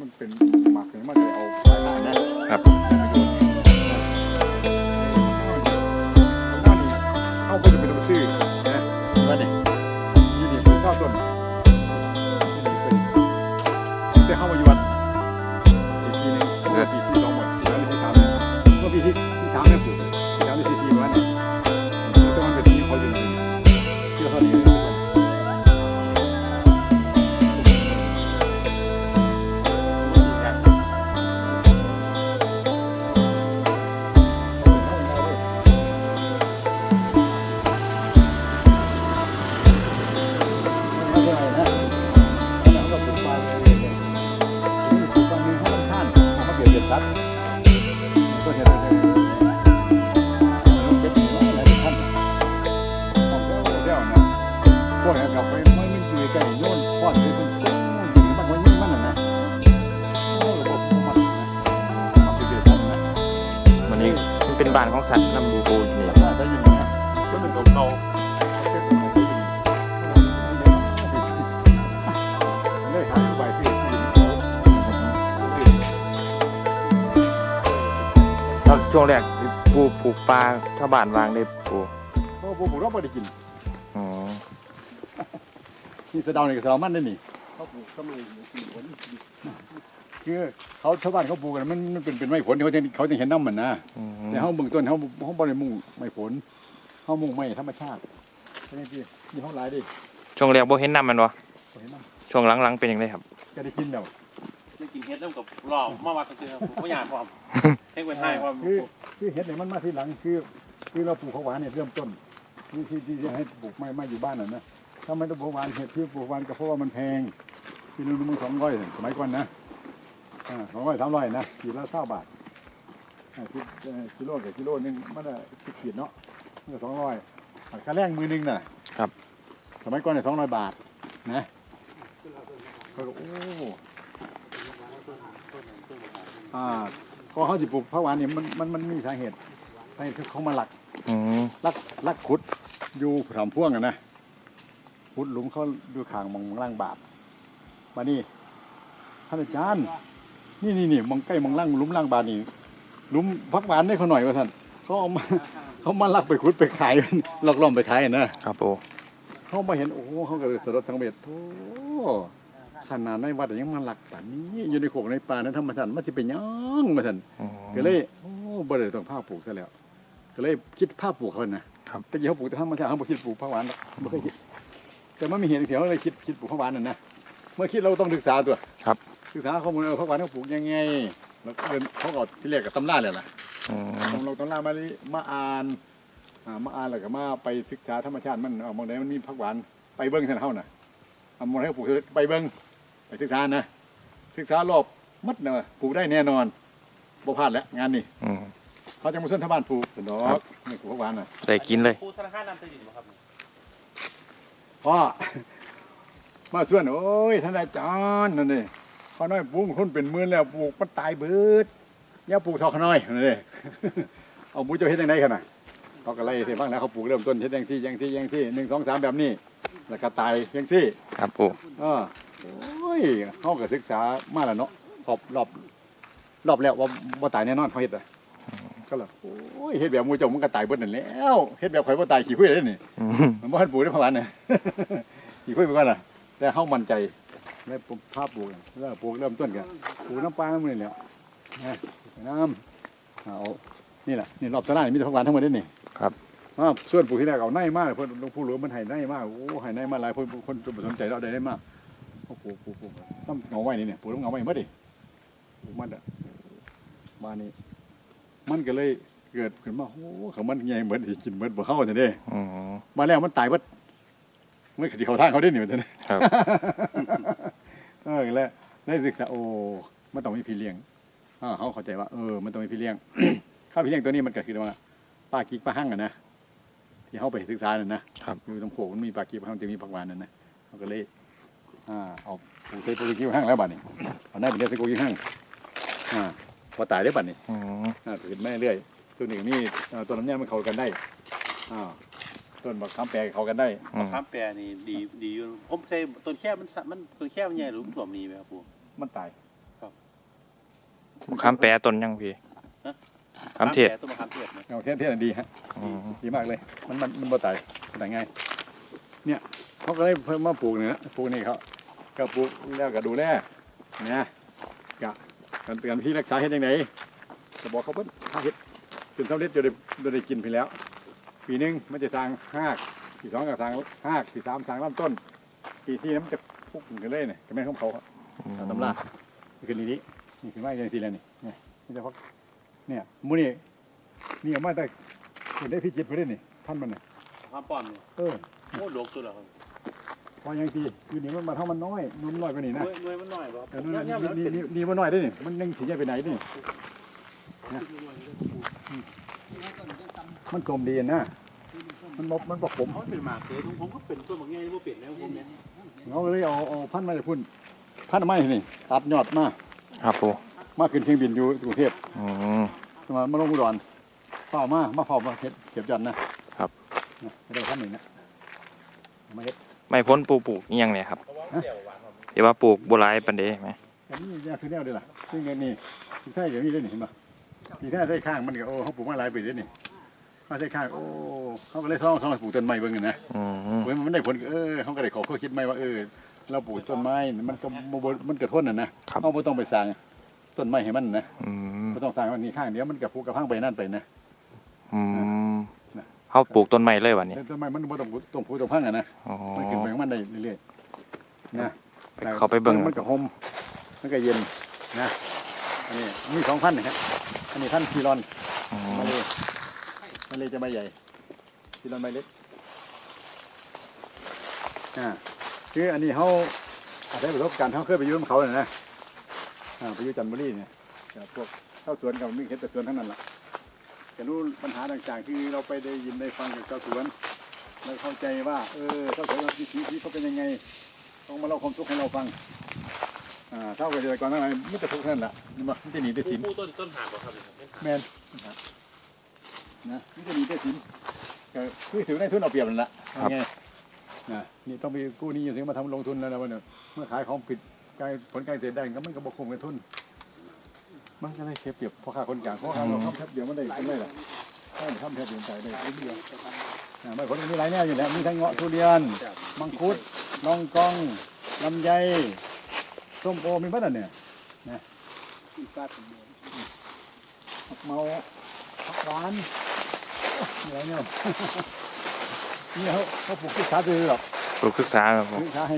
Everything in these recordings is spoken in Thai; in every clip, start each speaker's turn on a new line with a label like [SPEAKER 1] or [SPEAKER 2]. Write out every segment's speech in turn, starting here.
[SPEAKER 1] มันเป็นหมักเนี่ยมันเลยเอาไปนานนะครับ มันเป็น
[SPEAKER 2] บ้านของสัตว์น้ำบูโบ
[SPEAKER 1] ช่
[SPEAKER 2] วงแรกปูปลูกปลาชาวบ้านวางได้ปู
[SPEAKER 1] เพราะผมเราไม่ได้กิน
[SPEAKER 2] อ๋อ
[SPEAKER 1] นี่สะเดาเนี่ยสะเดามันได้นี่
[SPEAKER 3] เขาปลูกสมัยปีผล
[SPEAKER 1] คือเขาชาวบ้านเขาปลูกกันมันมันเป็นเป็นไม้ผลเขาจะเขาจะเห็นน้ำมันนะ
[SPEAKER 2] อืม
[SPEAKER 1] แต่เขาเบื้องต้นเขาเขาบริมุ่งไม้ผลเขามุ่งไม้ธรรมชาติใช่ไหมพี่ยี่ห้อหลายดิ
[SPEAKER 2] ช่วงแรกบ่เห็นน้ำมันวะ
[SPEAKER 1] เขาเห็นน้
[SPEAKER 2] ช่วงหลังๆเป็นยังไงครับำ
[SPEAKER 1] จะได้กินแล้ว
[SPEAKER 3] ไม่กินเฮ็ดน้ำกับหลอกมาวัดกันคือผมก็อยากความให้คนให้ความ
[SPEAKER 1] คือคือเห็ดเนี่ยมันมาทีหลังคือคือเราปลูกข้าวหวานเนี่ยเริ่มต้นที่ที่ที่จะให้ปลูกไม้ไม้อยู่บ้านน่ะนะถ้าไม่ต้องปลูกหวานเห็ดที่ปลูกหวานก็เพราะว่ามันแพงกิโลนึงมันสองร้อยสมัยก่อนนะสองร้อยสามร้อยนะขีดละเก้าบาทอ่าคิดเอ่อกิโลกับกิโลนึงมันละสิบขีดเนาะมันก็สองร้อยค่าแรงมือหนึงน่ะ
[SPEAKER 2] ครับ
[SPEAKER 1] สมัยก่อนเนี่ยสองร้อยบาทนะเขาก็โอ้ อ่าพอเขาจิปลูกพระหวานเนี่ยมันมันมันมีสาเหตุสาเหตุคือเขามาหลัก
[SPEAKER 2] อืม
[SPEAKER 1] ลักลักขุดอยู่ถามพ่วงกันนะขุดหลุมเขาดูขางมองล่างบาทมานี่ท่านอาจารย์นี่นี่นี่มองใกล้มองล่างหลุมล่างบาทนี่หลุมพักหวานได้เขาหน่อยว่าท่านเขาเอามาเขามาลักไปขุดไปขายลอกล่อมไปขายนะครับ
[SPEAKER 2] ปู
[SPEAKER 1] เขามาเห็นโอ้โหเขาก็เลยสะดุดสังเวชโอ้ ขนาดในวัดยังมาหลักป่านนี้อยู่ในโขกในป่านั้นธรรมชาติมันจะเป็นหยังมาท่าน
[SPEAKER 2] อืม
[SPEAKER 1] ก็เลยโอ้บ่ได้ต้องผ้าปลูกซะแล้ว ก็เลยคิดผ้าปลูกเขานะครับแต่กี้เขาปลูกแต่ธรรมชาติเขาบ่คิดปลูกผักหวานหรอกบ่เคยคิดแต่มันมีเหตุเสียเขาเลยคิดคิดปลูกผักหวานนั่นนะเมื่อคิดเราต้องศึกษาตัว
[SPEAKER 2] ครับ
[SPEAKER 1] ศึกษาข้อมูลเอาผักหวานเขาปลูกยังไงแล้วก็เดินเขาก็ที่เรียกกับตำราเลยล่ะ
[SPEAKER 2] อืม
[SPEAKER 1] ต้องลงตำรามาลิมาอ่านอ่ามาอ่านแล้วก็มาไปศึกษาธรรมชาติมันเอามองไหนมันมีผักหวานไปเบิ้งท่านเขาน่ะเอามองไหนเขาปลูกไปเบิ้ง ไปศึกษานะศึกษารอบมัดเนอะปลูกได้แน่นอนบ่พลาดแล้วงานนี้
[SPEAKER 2] อืม
[SPEAKER 1] เขาจะมาส่วนชาวบ้านปลูกสนอ
[SPEAKER 2] ครั
[SPEAKER 1] ก
[SPEAKER 2] บ
[SPEAKER 1] นี่ปลูกผักหวานน่ะ
[SPEAKER 2] ได้กินเลย
[SPEAKER 3] ผู้ธนาคารนำไปดินบ่ครับ
[SPEAKER 1] พ่อ มาส่วนโอ้ยท่านอาจารย์นั่นนี่ข้าน้อยปลูกคนเป็นหมื่นแล้วปลูกมันตายเบิดอย่าปลูกทอข้าน้อยนั่นนี่ เอาหมูเจ้าเฮ็ดยังไงขนาดเขาก็ไล่เสียบ้างแล้วเขาปลูกเริ่มต้นเฮ็ดยังที่ยังที่ยังที่หนึ่งสองสามแบบนี้แล้วก็ตายยังที่
[SPEAKER 2] ครับปู
[SPEAKER 1] เออ โอ้ยเขาก็ศึกษามาแล้วเนาะรอบรอบรอบแล้วว่าว่าตายแน่นอนเขาเฮ็ดอะก็เลยโอ้ยเฮ็ดแบบหมูเจ้ามันก็ตายเบิดนั่นแล้วเฮ็ดแบบข่อยบ่ตายขี้คุยเลยนี่
[SPEAKER 2] อืม
[SPEAKER 1] มันบ่ทันปลูกได้ประมาณน่ะขี้คุยไปก่อนน่ะแต่เฮามั่นใจแล้วผมภาพปลูกน่ะแล้วปลูกเริ่มต้นกันปลูกน้ำปลาน้ำมันนี่แหล้วนะน้ำเอานี่แหละนี่รอบตลาดนี่มีแต่ผักหวานทั้งหมดเด้นี่
[SPEAKER 2] ครับ
[SPEAKER 1] อ่าส่วนปลูกที่แรกเอาในมากเพิ่นหลวงปู่หลวงมันให้ในมากโอ้ให้ในมาหลายคนคนจนบ่สนใจเราได้ได้มาก โอ้ปลูกปลูกปลูกต้องเงาไว้นี่เนี่ยปลูกต้องเงาไว้หมดดิปลูกมันอะมานี่มันก็เลยเกิดขึ้นมาโอ้เขามันใหญ่เหมือนกินเหมือนบ่เข้าจังเด้
[SPEAKER 2] อมา
[SPEAKER 1] แล้วมันตายเบิดมันก็สิเขาท่าเขาได้หนี่ว่าจัง
[SPEAKER 2] ครับ
[SPEAKER 1] เออแล้วได้ศึกษาโอ้มันต้องมีพี่เลี้ยงเขาเข้าใจว่าเออมันต้องมีพี่เลี้ยงข้าวพี่เลี้ยงตัวนี้มันเก็คือว่าป้ากิ๊กป้าหั่งอะนะที่เขาไปศึกษาน่ะนะครับอยู่ตรงโขกมันมีป้ากิ๊กป้าหั่งจะมีผักหวานนั่นนะเขาก็เลย อ่าเอาปลูกใส่ปลูกกิ๊กป้าหั่งแล้วบัดนี้เอาได้ไปเรียกใส่ปลูกกิ๊กหั่งอ่าพอตายได้บัดนี้
[SPEAKER 2] อืม
[SPEAKER 1] อ่าถือแม่เรื่อยตัวนี้ก็มีอ่าต้นลำไยมันเข้ากันได้อ่าต้นบักคำแปรเข้ากันได้
[SPEAKER 2] อืม
[SPEAKER 3] ข้ามแปรนี่ดีดีอยู่ผมใช้ต้นแค่มันสะมันต้นแค่มันใหญ่หรือมันถ่วมนี่ไหมครับปู่
[SPEAKER 1] มันตาย
[SPEAKER 2] มะขามแปรต้นยังพี่มะขามเทศ
[SPEAKER 3] ต้นมะขามเทศนะ
[SPEAKER 1] เอาเทศเทศดีฮะ
[SPEAKER 2] อืม
[SPEAKER 1] ดีมากเลย มันมันมันบ่ตายตายง่ายเนี่ยเขาก็เลยเพิ่มมาปลูกเนี่ยนะปลูกนี่เขา ก็ปลูกแล้วก็ดูแลนะกะกันกันที่รักษาเฮ็ดยังไงก็บอกเขาเพิ่นถ้าเฮ็ดจนสำเร็จจะได้จะได้กินไปแล้ว ปีหนึงมันจะสร้างหากปีสองก็สร้างหากปีสามสร้างลำต้น ปีสี่นั้นมันจะพุกกันเลยเนี่ยก็แม่นของเขาครับตามตำรานี่คือนี่นี่นี่คือไม้ยังสีแล้วนี่เนี่ยนี่จะพักเนี่ยหมูนี่นี่เอามาแต่เห็นได้พี่จิตไปได้นี่ท่านมันน่ะ
[SPEAKER 3] มะขามป้อมเนี่ย
[SPEAKER 1] เออ
[SPEAKER 3] โอ้โดกสุดแล้วครับ
[SPEAKER 1] พอยังตีอยู่นี่มันมาเท่ามันน้อยนุ่นน้อยไปนี่
[SPEAKER 3] ห
[SPEAKER 1] นะ
[SPEAKER 3] น่วยหน่วยมันน้อยบ่
[SPEAKER 1] แต่นู่นน่ะ
[SPEAKER 3] ย่ำๆแล้ว
[SPEAKER 1] นี่
[SPEAKER 3] เป็น
[SPEAKER 1] นี่นี่มันน้อยได้นี่มันยังสีใหญ่ไปไหนนี่มันกลมดีนะมันบมันบอกผม
[SPEAKER 3] เขาเป็นหมากเสือผมก็เป็นต้นบางแง่ที่ว่าเปลี่ยนแล้วผมเนี่ย
[SPEAKER 1] เขาเลยเอาเอาพันธุ์มาจากพุ่นพันธุ์ไม้นี่ตัดยอดมา
[SPEAKER 2] ครับปู
[SPEAKER 1] มาขึ้นเครื่องบินอยู่กรุงเทพ
[SPEAKER 2] อืม
[SPEAKER 1] มามาลงอุดรเฝ้ามามาเฝ้ามาเฮ็ดเก็บยอดนะครับนะไม่ได้พันธุ์หนึ่งนะเอามาเฮ็ด
[SPEAKER 2] ไม่พ้นปูปลูกอิหยังเนี่ยครับ
[SPEAKER 3] เพราะว่ามันเดี่ยวหวานครับ
[SPEAKER 2] เดี๋ยวว่าปลูกบัวลายปันเดไหม
[SPEAKER 1] อันนี้ยาคือแนวเดียวล่ะซึ่งอันนี้ที่แท้อย่างนี้เลยนี่เห็นป่ะที่แท้ได้ข้างมันก็โอ้เขาปลูกมาหลายปีแล้วนี่มาได้ข้างโอ้เขาก็เลยท่องท่องปลูกต้นไม้เบิ่งกันนะ
[SPEAKER 2] อืม
[SPEAKER 1] เว้ยมันได้ผลเออเขาก็ได้ขอเขาคิดไหมว่าเออเราปลูกต้นไม้มันก็บ่บ่มันกระท้นน่ะนะเขาไม่ต้องไปสร้างต้นไม้ให้มันนะ
[SPEAKER 2] อืม
[SPEAKER 1] ไม่ต้องสร้างมันนี่ข้างเดียวมันกับผูกกับพังไปนั่นไปนะ
[SPEAKER 2] อืม
[SPEAKER 1] น่ะ
[SPEAKER 2] เขาปลูกต้นไม้เลยวันนี้
[SPEAKER 1] แต่ต้นไม้มันบ่ต้องปลูกต้องผูกต้องพังอะนะ
[SPEAKER 2] อ๋อ
[SPEAKER 1] มันขึ้นไปของมันได้เรื่อยๆนะ
[SPEAKER 2] เขาไปเบิ่ง
[SPEAKER 1] มันก็ห่มมันก็เย็นนะอันนี้มีสองพันนะครับอันนี้พันคีรอน
[SPEAKER 2] อื
[SPEAKER 1] มามเลยมาเลยจะใบใหญ่คีรอนใบเล็กอ่าคืออันนี้เขาอาจจะประสบการณ์เขาเคยไปอยืมเขาเลยนะอ่าไปอยืมจันทบุรีเนี่ยแต่พวกเข้าสวนกับมีเห็ดแต่สวนทั้งนั้นล่ะ จะรู้ปัญหาต่างๆ ที่เราไปได้ยินได้ฟังจากเจ้าสวนเราเข้าใจว่า เออเจ้าสวนวิถีชีวิตเขาเป็นยังไงต้องมาเล่าความทุกข์ให้เราฟังอ่าเท่ากับเกษตรกรทั้งหลายไม่แต่ทุกข์เท่านั้นแหละนี่มันจะหนีได้สิน
[SPEAKER 3] ผู้ต้นต้นหางบ่ครับเนี่ยเป็นหาง
[SPEAKER 1] แมนนะนี่จะหนีได้สินก็คือถือได้ทุนเอาเปรียบนั่นแหละเอาไงนะนี่ต้องไปกู้หนี้ยืมสินมาทำลงทุนแล้วนะวันนี้เมื่อขายของผิดการผลการเกษตรได้ก็มันก็บกคุมกันทุน มันก็ได้เสียเปรียบพ่อค้าคนกลางพ่อค้าเราทำแทบเดียวมันได้กันได้หรอถ้าทำแทบเดียวใจได้นิดเดียวอ่าไม่ผลมีหลายแนวอยู่แล้วมีทั้งเงาะทุเรียน มังคุดลองกองลำไยส้มโอมีบ้านเนี่ยนะผักเมาผักหวานอะไรเนี่ยนี่เขาเขาปลูกศึกษาไปเลยหรอก
[SPEAKER 2] ปลูกศึกษาครับผม
[SPEAKER 1] ศึกษาให้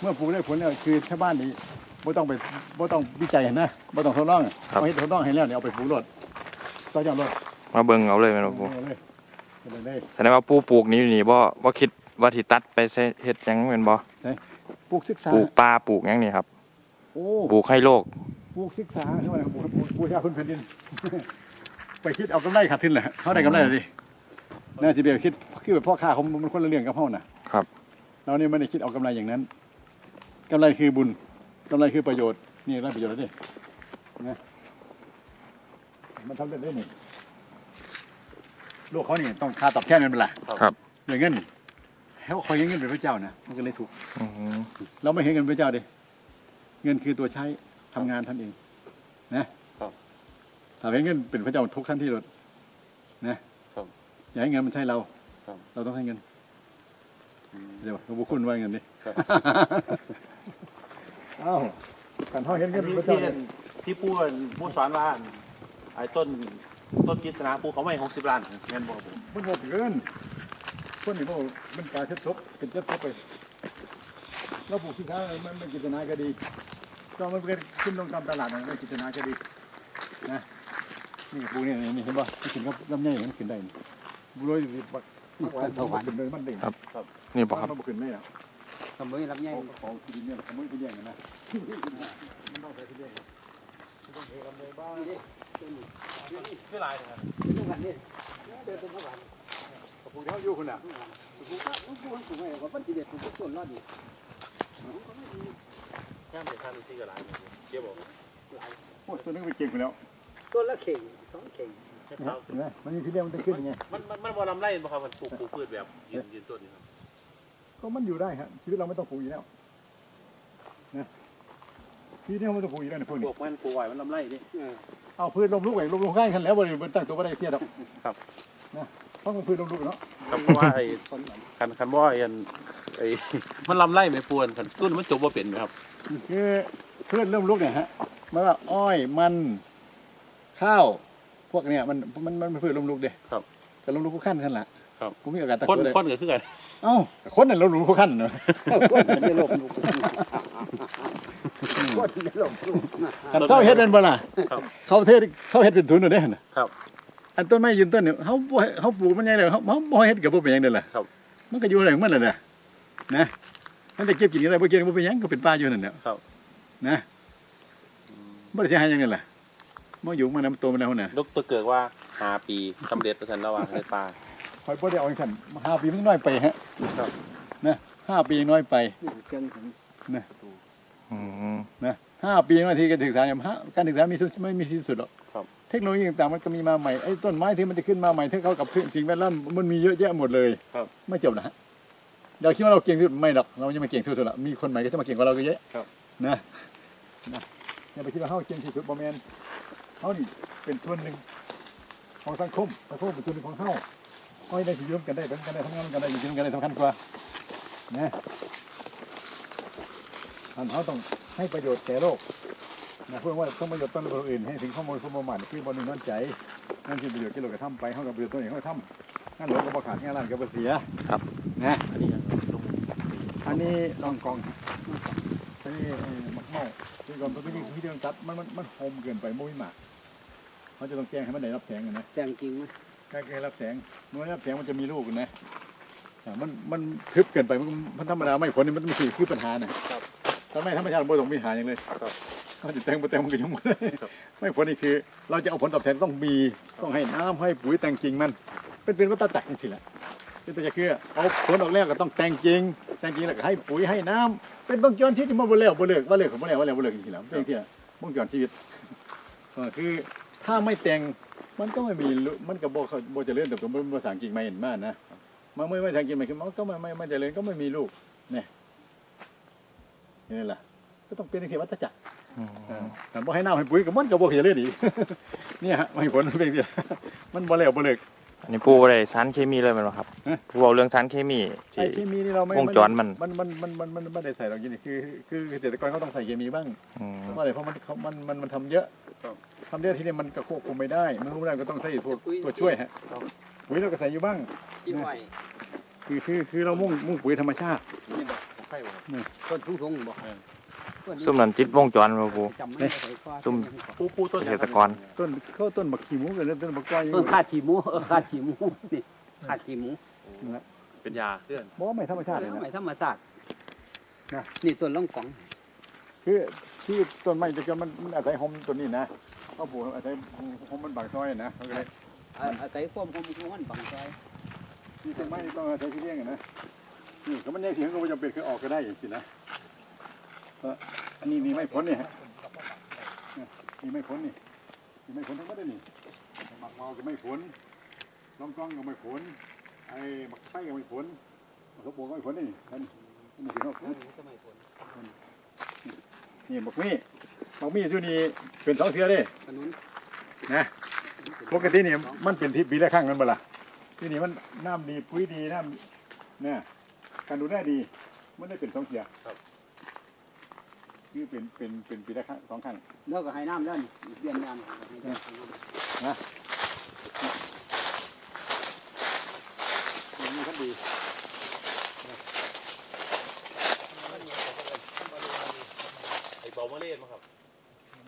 [SPEAKER 1] เมื่อปลูกได้ผลแล้วคือชาวบ้านนี้ ไม่ต้องไปไม่ต้องวิจัยนะไม่ต้องทดลองเอาให้ทดลองให้แล้วเนี่ยเอาไปปลูกรถต่อยอดรถ
[SPEAKER 2] มาเบิ่งเอาเลยแม่นบ่ปู
[SPEAKER 1] เอาเลยเอาเลย
[SPEAKER 2] แสดงว่าปูปลูกนี้อยู่นี่บ่บ่คิดว่าสิตัดไปใช้เฮ็ดหยังแม่นบ่
[SPEAKER 1] ปลูกศึกษา
[SPEAKER 2] ปลูกปลาปลูกหยังนี่ครับ
[SPEAKER 1] โอ้
[SPEAKER 2] ปลูกให้โลก
[SPEAKER 1] ปลูกศึกษาใช่ไหมปลูกปลูกปลูกชาพื้นแผ่นดิน ไปคิดเอากำไรขาดทุนแหละเขาได้กำไรเลยดิน่าจะเบียคิดคือแบบพ่อค้าเขามันคนละเรื่องกับเขาน่ะ
[SPEAKER 2] ครับ
[SPEAKER 1] เราเนี่ยไม่ได้คิดเอากำไรอย่างนั้นกำไรคือบุญ กำไรคือประโยชน์ นี่ได้ประโยชน์แล้วดินะมันทำได้ได้นี่โลกเขานี่ต้องค่าตอบแทนมันเป็นไร
[SPEAKER 2] ครับ
[SPEAKER 1] เงินเงินเขาคอยเงินเป็นพระเจ้านะมันก็เลยถูก
[SPEAKER 2] อืม
[SPEAKER 1] เราไม่เห็นเงินเป็นพระเจ้าดิเงินคือตัวใช้ทำงานท่านเอง นะครับถ้าเห็นเงินเป็นพระเจ้าทุกท่านที่รถนะครับอย่าให้เงินมันใช่เรา
[SPEAKER 3] ครับ
[SPEAKER 1] เราต้องให้เงินเดี๋ยวหลวงพ่อคุณว่าเงินดิ
[SPEAKER 3] ครับ
[SPEAKER 1] เอ้าการท่องเห็นเงินเป็นพระ
[SPEAKER 3] ที่
[SPEAKER 1] เจ้าเนี่ย
[SPEAKER 3] ที่ผู้ผู้สอนว่าไอ้ต้นต้นกิษณาผู้เขาไม่หกสิบล้านแม่นบ่ครับผม
[SPEAKER 1] มันบอกเกินคนนี่พวกมันการเช็ดทบเป็นเช็ดทบไปเราปลูกสินค้ามันมันกิจนาก็ดีก็มันเป็นขึ้นลงตามตลาดนะมันกิจนาก็ดีนะนี่ปลูกนี่นี่เห็นป่ะที่ขึ้นกับลำไยมันขึ้นได้นี่บุรุษปักเท่าหวานขึ้นเลยมันเด้ง
[SPEAKER 2] นี่บ่ครับ
[SPEAKER 1] มันขึ้นไม่หรอ
[SPEAKER 4] ขโมยลำไย
[SPEAKER 1] ของของกินเนี่ยขโมยไปแย่งกันนะ
[SPEAKER 3] ชื่อลายนะครับ
[SPEAKER 4] ต้องกันนี่เดินตรงเข้าหวาน
[SPEAKER 1] ปลูกเท่าอยู่คนละ
[SPEAKER 4] ผมก็ต้องพูดสูงไงว่ามันจีเด็ดผมก็ส่วนรอดดี
[SPEAKER 3] ย่ามเป็นท่านที่กับลายเกี่ยวบอก
[SPEAKER 1] โอ้ตัวนึงไปเก่งไปแล้ว
[SPEAKER 4] ต้นละเข่งสองเข่ง
[SPEAKER 3] เห็นครับ
[SPEAKER 1] เห็นไหมมันมีพี่เลี้ยงมันจะขึ้นยังไง
[SPEAKER 3] มันมันมันบ่ลำไรบ่ครับมันปลูกปลูกพืชแบบยืนยืนต้นนี่ครับ
[SPEAKER 1] ก็มันอยู่ได้ครับชีวิตเราไม่ต้องปลูกอยู่แล้วนะพี่เนี่ยมันต้องปลูกอีกแล้วเนี่ยพวก
[SPEAKER 3] พ
[SPEAKER 1] นี้
[SPEAKER 3] วกมันปลูกไว้มันลำไรดิ
[SPEAKER 1] เอาพืชลมลุกไว้ลมลุกง่ายกันแล้วบริเวณตั้งตัวไม่ได้เครียดหรอก
[SPEAKER 3] ครับ
[SPEAKER 1] นะต้องเป็นพืชลมลุกเนาะ
[SPEAKER 3] ครับเพราะว่าไอ้คันคันว่าไอ้อันไอ้มันลำไรไม่ปวนคันตุ้นมันจบว่าเป็นไหมครับ
[SPEAKER 1] คือพืชเริ่มลุกเนี่ยฮะไม่ว่าอ้อยมันข้าวพวกเนี่ยมันมันมันพืชลมลุกเด้
[SPEAKER 3] ครับ
[SPEAKER 1] แต่ลมลุกผู้ขั้นขั้นละ
[SPEAKER 3] ครับ
[SPEAKER 1] กูมีโอกาสตัด
[SPEAKER 3] คน
[SPEAKER 1] ตัวได้
[SPEAKER 3] คนก็คือกัน
[SPEAKER 1] เอ้าคนนั่นลมลุกผู้ขั้นเนาะ
[SPEAKER 4] คนไม่หลบลูกคนไม่หลบลูก
[SPEAKER 1] อันเท่าเฮ็ดเป็นบ่ล่ะ
[SPEAKER 3] ครับ
[SPEAKER 1] เขาเทศเขาเฮ็ดเป็นทุนอยู่เด้หั่นน่ะ
[SPEAKER 3] ครับ
[SPEAKER 1] อันต้นไม้ยืนต้นเนี่ยเขาบ่ให้เขาปลูกมันใหญ่เลยเขาเขาบ่ให้เฮ็ดกับบ่เป็นหยังเด้อล่ะ
[SPEAKER 3] ครับ
[SPEAKER 1] มันก็อยู่อะไรของมันนั่นแหละนะมันจะเก็บกินอะไรบ่เก็บบ่เป็นหยังก็เป็นป่าอยู่นั่นแหละ
[SPEAKER 3] ครับ
[SPEAKER 1] นะบ่ได้เสียหายหยังนั่นแหละมันอยู่มันนำตัวมันแล้วน่ะ
[SPEAKER 3] ดรเกิดว่าหาปีสำเร็จประชันระหว่างในป่า
[SPEAKER 1] ข่อยบ่ได้เอาอีกคั่นห้าปีมันน้อยไปฮะ
[SPEAKER 3] ครับ
[SPEAKER 1] นะห้าปียังน้อยไป
[SPEAKER 4] เชิงถึง
[SPEAKER 2] อืม
[SPEAKER 1] นะห้าปีน้อยที่การศึกษาเนี่ยห้าการศึกษามีสุดไม่มีสิ้นสุดหรอก
[SPEAKER 3] ครับ
[SPEAKER 1] เทคโนโลยีต่างๆมันก็มีมาใหม่ไอ้ต้นไม้ที่มันจะขึ้นมาใหม่ที่เขากับสิ่งแวดล้อมมันมีเยอะแยะหมดเลย
[SPEAKER 3] ครับ
[SPEAKER 1] ไม่จบนะฮะเราคิดว่าเราเก่งที่สุดไม่หรอกเรายังไม่เก่งที่สุดหรอกมีคนใหม่ก็จะมาเก่งกว่าเราก็เยอะ
[SPEAKER 3] ครับ
[SPEAKER 1] นะนะอย่าไปคิดว่าเขาเก่งที่สุดบอแมนเขานี่เป็นส่วนหนึ่งของสังคมสังคมเป็นส่วนหนึ่งของเขา เขาให้ได้สิ่งร่วมกันได้เป็นกันได้ทำงานร่วมกันได้อยู่ร่วมกันได้สำคัญกว่านะอันเขาต้องให้ประโยชน์แก่โลกนะเพื่อว่าต้องประโยชน์ต้นคนอื่นให้ถึงข้อมูลข้อมูลใหม่คือบอลนึ่งนั่นใจนั่นคือประโยชน์ที่เรากระทำไปเขากับประโยชน์ตัวเองเขาก็ทำงานหลวงก็บ่ขาดงานร้านก็บ่เสียนะ
[SPEAKER 3] อันนี้ยังลง
[SPEAKER 1] อันนี้ลองกองอันนี้เอ่อมักเมาคือก่อนมันไม่ใช่ที่เดียวตัดมันมันมันโฮมเกินไปมุ้ยหมากเขาจะต้องแจ้งให้มันได้รับแสงอะนะ
[SPEAKER 4] แต่งจริงไหม
[SPEAKER 1] ใกล้ๆรับแสงเมื่อรับแสงมันจะมีลูกนะอ่ามันมันทึบเกินไปมันมันธรรมดาไม่ผลนี่มันไม่คือคือปัญหานะถ้าไม่ธรรมชาติบ่ต้องมีปัญหาอย่างเลย
[SPEAKER 3] ครับ
[SPEAKER 1] เขาจะแต่งบ่แต่งมันก็ยุ่งหมดเลยไม่ผลนี่คือ เราจะเอาผลตอบแทนต้องมีต้องให้น้ำให้ปุ๋ยแต่งจริงมัน เป็นเป็นวัฏจักรจริงๆแหละเป็นตัวจะคือเอาผลออกแล้วก็ต้องแต่งจริง แต่งจริงแล้วก็ให้ปุ๋ยให้น้ำเป็นวงจรชีวิตที่มันบ่เลิกบ่เลิกบ่เลิกของบ่แล้วบ่แล้วบ่เลิกจริงๆแล้วเป็นที่วงจรชีวิตเออคือถ้าไม่แต่ง มันก็ไม่มีลุมันก็บ่เข้าบ่เจริญเติบโตมันภาษาอังกฤษไม่เห็นมากนะมันไม่ภาษาอังกฤษไม่คือมันก็ไม่ไม่ไม่เจริญก็ไม่มีลูกเนี่ยนี่แหละก็ต้องเป็นที่วัฏจักร
[SPEAKER 2] อืม
[SPEAKER 1] อ่าแต่บ่ให้น้ำให้ปุ๋ยก็มันก็บ่เจริญอีกเนี่ยฮะไม่ผลมันเป็นที่มันบ่แล้วบ่เลิก
[SPEAKER 2] อันนี้ปูอะไรสารเคมีเลยแมันบ่ครับ
[SPEAKER 1] ฮะ
[SPEAKER 2] ปูเอาเรื่องสารเคมี
[SPEAKER 1] ไอ้
[SPEAKER 2] ที่
[SPEAKER 1] เคมีนี่เราไม่
[SPEAKER 2] วงจรมัน
[SPEAKER 1] มันมันมันมันมันไม่ได้ใส่หรอกนี่คือคือเกษตรกรเขาต้องใส่เคมีบ้าง
[SPEAKER 2] อืม
[SPEAKER 1] เพราะอะไรเพราะมันเขามันมันมันทำเยอะ ทำเยอะทีนี้มันก็ควบคุมไม่ได้มันรู้ไม่ได้ก็ต้องใส่ตัวตัวช่วยฮะปุ๋ยเราก็ใส่อยู่บ้าง
[SPEAKER 4] ที่ไหว
[SPEAKER 1] คือคือคือเรามุ่งมุ่งปุ๋ยธรรมชาติ
[SPEAKER 4] นี่บอก
[SPEAKER 3] ใช่บ่
[SPEAKER 4] ต้นทุ่งทงบอก
[SPEAKER 2] ซุ่มนั้นติดวงจรมาปู
[SPEAKER 4] จำไม่ได้ใส่ข้อ
[SPEAKER 2] ซุ่ม
[SPEAKER 3] ปูปูต้น
[SPEAKER 2] เกษตรกร
[SPEAKER 1] ต้นเข้าต้นบักขี้หมูกันต้นบักก้อย
[SPEAKER 4] ต้นขาดขี้หมูเออขาดขี้หมูนี่ขาดขี้หมู
[SPEAKER 3] เป็นยาเพื่อน
[SPEAKER 1] บอกว่าไม่ธรรมชาติเลย
[SPEAKER 4] ทำไม
[SPEAKER 1] นะ
[SPEAKER 4] ธรรมศาสตร์
[SPEAKER 1] นะ
[SPEAKER 4] นี่ต้นล่องกอง
[SPEAKER 1] คือ ที่ต้นไม้จะเกิดมันมันอาศัยหอมต้นนี้นะเขาปลูกอาศัยหอมมันบางซอยนะเขาก็เลย
[SPEAKER 4] อ่าอาศัยความคมของมันบังใจ
[SPEAKER 1] นี่ต้นไม้นี่ต้องอาศัยที่เลี้ยงกันนะนี่ก็มันแยกเสียงก็ไม่จำเป็นคือออกก็ได้อย่างสินะเอออันนี้นี่ไม่พ้นนี่ฮะเนี่ยนี่ไม่พ้นนี่นี่ไม่พ้นทั้งหมดเลยนี่หมักเมาก็ไม่พ้นลำกล้องก็ไม่พ้นไอ้หมักไส้ก็ไม่พ้นหมักกระโปรงก็ไม่พ้นนี่ท่านนี่คือเนาะนี่ บักมี่บักมี่อยู่นี่เป็นสองเทือเด้
[SPEAKER 4] ขนุน
[SPEAKER 1] นะปกตินี่มันเป็นที่ปีละครั้งนั่นบ่ล่ะที่นี่มันน้ำดีปุ๋ยดีน้ำเนี่ยการดูแลดีมันได้เป็นสองเทือคือเป็นเป็นเป็นปีละครั้งสองครั้ง
[SPEAKER 4] แล้วก็ให้น้ำแล้วนี่เปลี่ยนน้ำ
[SPEAKER 1] อย่างนี้ก็ดี
[SPEAKER 3] ไอ้ เบามาเล่นมั้งครับ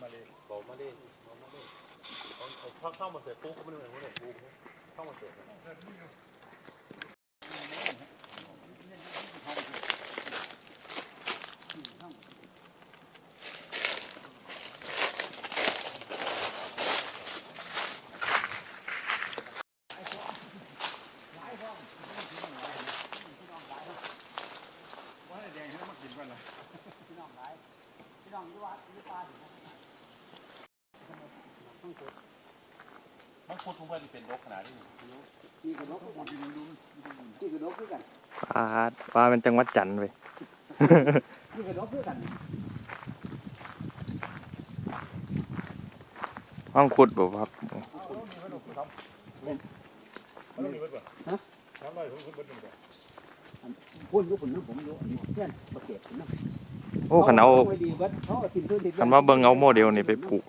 [SPEAKER 1] มาเลย
[SPEAKER 3] เบามาเล่นเบามาเล่นเอาเอาเข้าเข้ามาเสร็จปุ๊บก็ไม่ได้เหมือนกันปุ๊บเข้ามาเสร็จ
[SPEAKER 1] ว่าแดงให้มันกินก่อนล่ะ
[SPEAKER 3] มันพูดทุกวันเป็นรกขนาดนี้
[SPEAKER 4] นี่กระดกคือกันนี่กระดกคือกัน
[SPEAKER 2] ปาดว่าเป็นจังหวัดจันทร์เว้ย
[SPEAKER 4] นี่กระดกคือกัน
[SPEAKER 2] มังคุดบ่ครับ
[SPEAKER 4] พูดอยู่ผมนึกผมอยู่อันนี้เพื่อนมาเก็บนะ
[SPEAKER 2] โอ้คันเอา
[SPEAKER 4] ไม่ดีเบิดเขาก็กินพื้นที่
[SPEAKER 2] คันว่าเบิ่งเอาโมเดลนี่ไปปลูก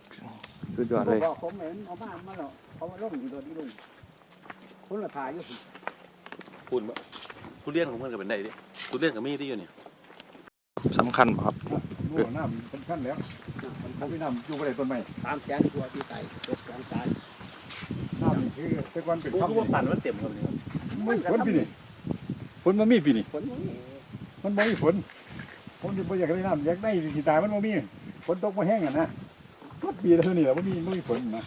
[SPEAKER 2] สุดยอดเลย
[SPEAKER 4] บอกผมเห็นเอามามาแล้วเขามาลงอยู่โดนที่ลุงคนละทายอยู่สิ
[SPEAKER 3] พูดว่าทุเรียนของเพื่อนก็เป็นได้ดิทุเรียนกับมีที่อยู่เนี่ย
[SPEAKER 2] สำคัญบ่ครับ
[SPEAKER 1] โอ้น้ำเป็นขั้นแล้วเขาพี่น้ำอยู่บริเวณต้นไม้
[SPEAKER 4] ตามแสนตัวที่ไตตกแสนตาย
[SPEAKER 1] น้ำนี่คือแต่ก่อนเป็น
[SPEAKER 3] พวก
[SPEAKER 1] คำ
[SPEAKER 3] พวกตันมันเต็มครับเนี่ย
[SPEAKER 1] ไม่ฝนปีนี่ฝนมันมีปีนี่
[SPEAKER 4] ฝนมัน
[SPEAKER 1] มันบ่มีฝน ผมจะบ่อยากได้น้ำอยากได้สีตายมันบ่มีฝนตกมาแห้งอะนะก็ปีละเท่านี้แหละบ่มีบ่มีฝนนะ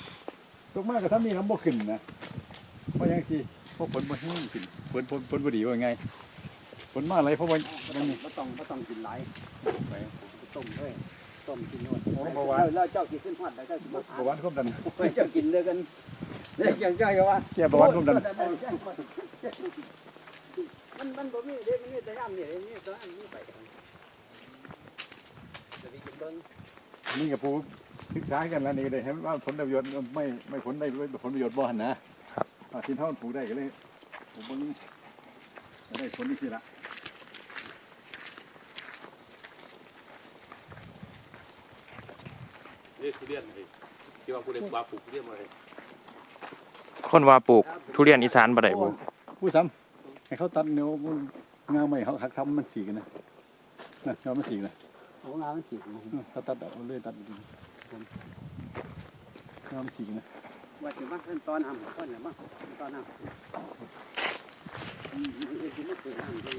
[SPEAKER 1] ตกมากก็ถ้ามีน้ำบ่ขึ้นนะเพราะอย่างที่เพราะฝนบ่แห้งขึ้นฝนฝนฝนบ่ดีว่าไงฝนมาอะไรเพราะว่า
[SPEAKER 4] บ่ต้องบ่ต้องบ่ต้องกินหลายไปต้มเลยต้มกินนวด
[SPEAKER 1] โอ้บ่หวาน
[SPEAKER 4] แล้วเจ้ากินขึ้นฮอดได้เจ้าสิบ่
[SPEAKER 1] บ่หวานความดัน
[SPEAKER 4] ไปเจ้ากินเลยกันเนี่ยอย่างเจ้าอย่าว่า
[SPEAKER 1] แก้เบาหวานความดัน
[SPEAKER 4] มันมันบ่มีเด้มันมีแต่ย่ำนี่เด้มีแต่ย่ำนี่ไปจะไปกิ นเบิ่ง
[SPEAKER 1] นี่กับผู้ศึกษากันแล้วนี่ก็ได้เห็นว่าผลประโยชน์ไม่ไม่ผลได้ผลประโยชน์บ่หั่นนะครับอ่าที่เท่าปลูกได้ก็เลยผมเบิ่งได้ผลนี่สิละ
[SPEAKER 3] เรียกทุเรียนเลยที่ว่าผู้เรียนว่าปลูกทุเรียนมาเลย
[SPEAKER 2] คนว่าปลูกทุเรียนอีสานบ่ได้บ่
[SPEAKER 1] ผู้ซ้ำให้เขาตัดแนวงาใหม่เขาหักทำมันสีกันนะนะเอามันสีกันนะ
[SPEAKER 4] เอางามันสิ
[SPEAKER 1] อืมเขาตัดเอาเลยตัดดีงามันสีกันนะ
[SPEAKER 4] ว่าสิมาขั้นตอนทำขั้นน่ะมาขั้นตอนทำอืมมันสิมาเกิดทำเลย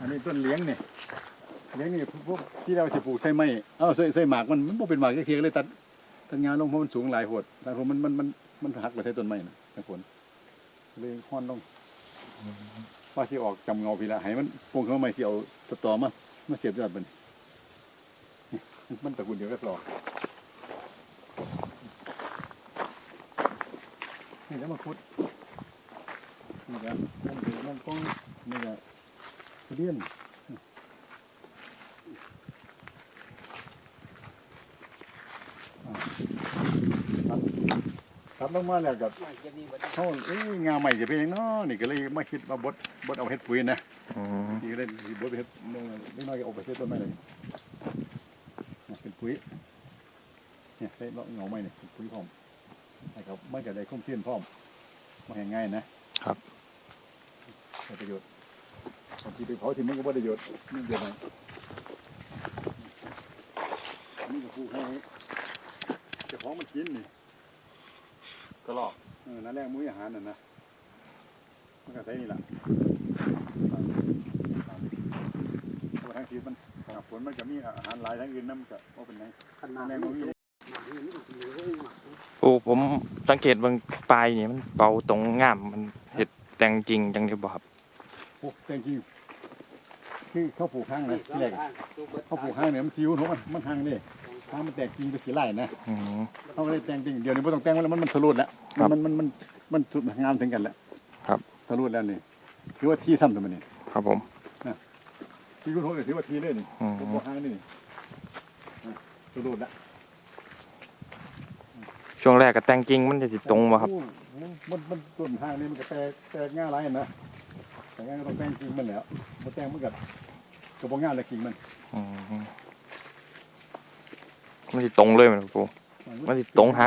[SPEAKER 1] อันนี้ต้นเลี้ยงเนี่ยเลี้ยงนี่พวกที่เราจะปลูกใช่ไหมเอ้าใส่ใส่หมากมันมันบ่เป็นหมากเทียๆเลยตัดตัดงาลงเพราะมันสูงหลายโหดแต่ผมมันมันมันมันหักไปใส่ต้นไม้นะแต่ผลเลยห้อนลงว่าที่ออกจำเงาพีละให้มันปงเข้ามาที่เอาสตอมามาเสียบยอดมันนี่ มันตระกูลเดียวกับหลอกนี่แล้วมาคุดนี่ครับมันเป็นมันกล้องนี่ก็ทุเรียนอ่าตัดตัดลงมาแล้วกับ
[SPEAKER 4] ว่าจะมีบ่
[SPEAKER 1] เขาเอ้ยงาใหม่จะเป็นยังเนาะนี่ก็เลยมาคิดมาบดบดเอาเฮ็ดปุ๋ยนะ
[SPEAKER 2] อืม
[SPEAKER 1] นี่ก็เลยบดไปเฮ็ดเล็กน้อยก็เอาไปเฮ็ดต้นไม้เลยเนี่ยเป็นปุ๋ยเนี่ยใส่เลาะเงาไม้เนี่ยเป็นปุ๋ยพร้อมนะครับไม่ก็ได้คุ้มเทียนพร้อมมาแห่งง่ายนะครับใช้ประโยชน์บางทีไปเผาทิ้งมันก็บ่ได้ประโยชน์นี่เดียวนะนี่ก็ปลูกให้เจ้าของมันกินนี่
[SPEAKER 3] ก็หลอก
[SPEAKER 1] เออนั่นแรกมื้ออาหารน่ะนะมันก็ใช้นี่ล่ะเพราะทั้งชีวิตมัน หาผลมันก็มีอาหารหลายทั้งอื่นนำก็บ่เป็นไง
[SPEAKER 4] ขนาด
[SPEAKER 1] แม่
[SPEAKER 4] นี้
[SPEAKER 1] งบ่มีเลย
[SPEAKER 2] โอ้ผมสังเกตเบิ่งปลายนี่มันเป่าตรงง่ามมันเฮ็ดแต่งจริงจังเลยบ่ครับ
[SPEAKER 1] ปลูกแต่จริงคือเขาปลูกข้างนะที่แรกเขาปลูกข้างเนี่ยมันซิวเนาะมันมันห่างนี่ข้างมันแตกจริงไปกี่ไร่นะ
[SPEAKER 2] อืม
[SPEAKER 1] เขาก็เลยแต่งจริงเดี๋ยวนี้บ่ต้องแต่งแล้วมันมันสรุดแล้ว
[SPEAKER 2] ครับ
[SPEAKER 1] มันมันมันมันสุดงามถึงกันแล้ว
[SPEAKER 2] ครับ
[SPEAKER 1] สรุดแล้วนี่ถือว่าที่ทำตัวมันนี่
[SPEAKER 2] ครับผม
[SPEAKER 1] ที่คุณโทษถือว่าที่เลยนี่
[SPEAKER 2] อืม
[SPEAKER 1] ผมบอกให้นี่อะสรุปละ
[SPEAKER 2] ช่วงแรกก็แต่งจริงมันจะสิตรงบ่ครับ
[SPEAKER 1] โอ้โหมันมันต้นทางนี่มันก็แตกแตกง่ายไรนะแต่ง่ายก็ต้องแต่งจริงมันแหล้วมันแต่งมันกับกระบอกง่ายเลยจริงมัน
[SPEAKER 2] อืมมันสิตรงเลยแมันบ่ปูมันสิตรงหา